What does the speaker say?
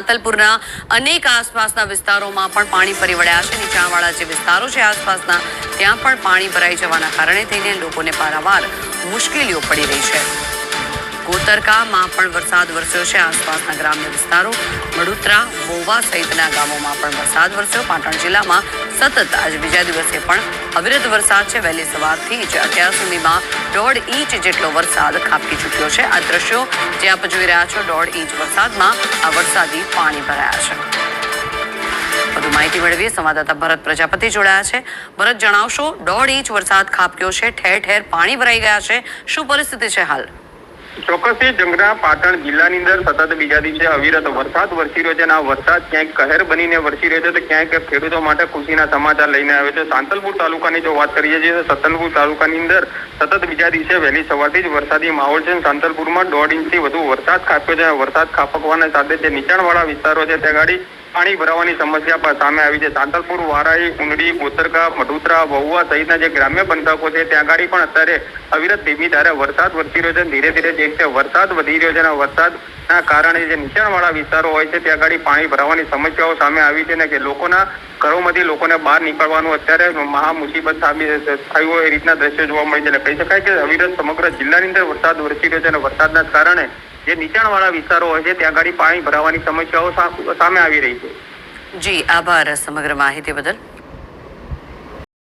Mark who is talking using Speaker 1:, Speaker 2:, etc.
Speaker 1: સાંતલપુરના અનેક આસપાસના વિસ્તારોમાં પણ પાણી ફરી વળ્યા છે. નીચાણવાળા જે વિસ્તારો છે આસપાસના, ત્યાં પણ પાણી ભરાઈ જવાના કારણે થઈને લોકોને પારાવાર મુશ્કેલીઓ પડી રહી છે. કોતરકામાં પણ વરસાદ વરસ્યો છે. આસપાસના ગ્રામ્ય વિસ્તારો વડોદરા વોવા સહિતના ગામોમાં પણ વરસાદ વરસ્યો. પાટણ જિલ્લામાં સતત આજે બીજા દિવસે પણ અવિરત વરસાદ છે. વહેલી સવારથી જ અત્યાર સુધીમાં દોઢ ઇંચ જેટલો વરસાદ ખાબકી ચૂક્યો છે. આ દ્રશ્યો જે આપ જોઈ રહ્યા છો, દોઢ ઇંચ વરસાદમાં આ વરસાદી પાણી ભરાયા છે. વધુ માહિતી મેળવીએ. સંવાદદાતા ભરત પ્રજાપતિ જોડાયા છે. ભરત, જણાવશો, દોઢ ઇંચ વરસાદ ખાબક્યો છે. ઠેર ઠેર પાણી ભરાઈ ગયા છે. શું પરિસ્થિતિ છે હાલ?
Speaker 2: ચોક્કસથી જંગના પાટણ જિલ્લાની અંદર સતત બીજા દિવસે અવિરત વરસાદ વરસી રહ્યો છે અને આ વરસાદ ક્યાંક કહેર બનીને વરસી રહ્યો છે તો ક્યાંક ખેડૂતો માટે ખુશીના સમાચાર લઈને આવ્યો છે. સાંતલપુર તાલુકાની જો વાત કરીએ છીએ તો સાંતલપુર તાલુકાની અંદર સતત બીજા દિવસે વહેલી સવારથી જ વરસાદી માહોલ છે. સાંતલપુરમાં દોઢ ઇંચથી વધુ વરસાદ ખાપ્યો છે. વરસાદ ખાપકવાના સાથે જે નીચાણવાળા વિસ્તારો છે, ત્યાં ગાડી પાણી ભરાવાની સમસ્યા પણ સામે આવી છે. સાંતલપુર વારાઈ ઉંડડી કોતરકા મઢુતરા વહુવા સહિતના જે ગ્રામ્ય પંથકો છે, ત્યાં ગાડી પણ અત્યારે અવિરત ધીમી ધારે વરસાદ વધતી રહ્યો છે. ધીરે ધીરે જે રીતે વરસાદ વધી રહ્યો છે અને વરસાદના કારણે જે નીચાણવાળા વિસ્તારો હોય છે, ત્યાં ગાડી પાણી ભરાવાની સમસ્યાઓ સામે આવી છે ને કે લોકોના ઘરોમાંથી લોકોને બહાર નીકળવાનું અત્યારે મહા મુસીબત થયું હોય એ રીતના દ્રશ્યો જોવા મળે છે. એટલે કહી શકાય કે અવિરત સમગ્ર જિલ્લાની અંદર વરસાદ વરસી રહ્યો છે અને વરસાદના કારણે જે નીચાણવાળા વિસ્તારો હોય છે, ત્યાં ગાડી પાણી ભરાવાની સમસ્યાઓ સામે આવી રહી છે.
Speaker 1: જી, આભાર સમગ્ર માહિતી બદલ.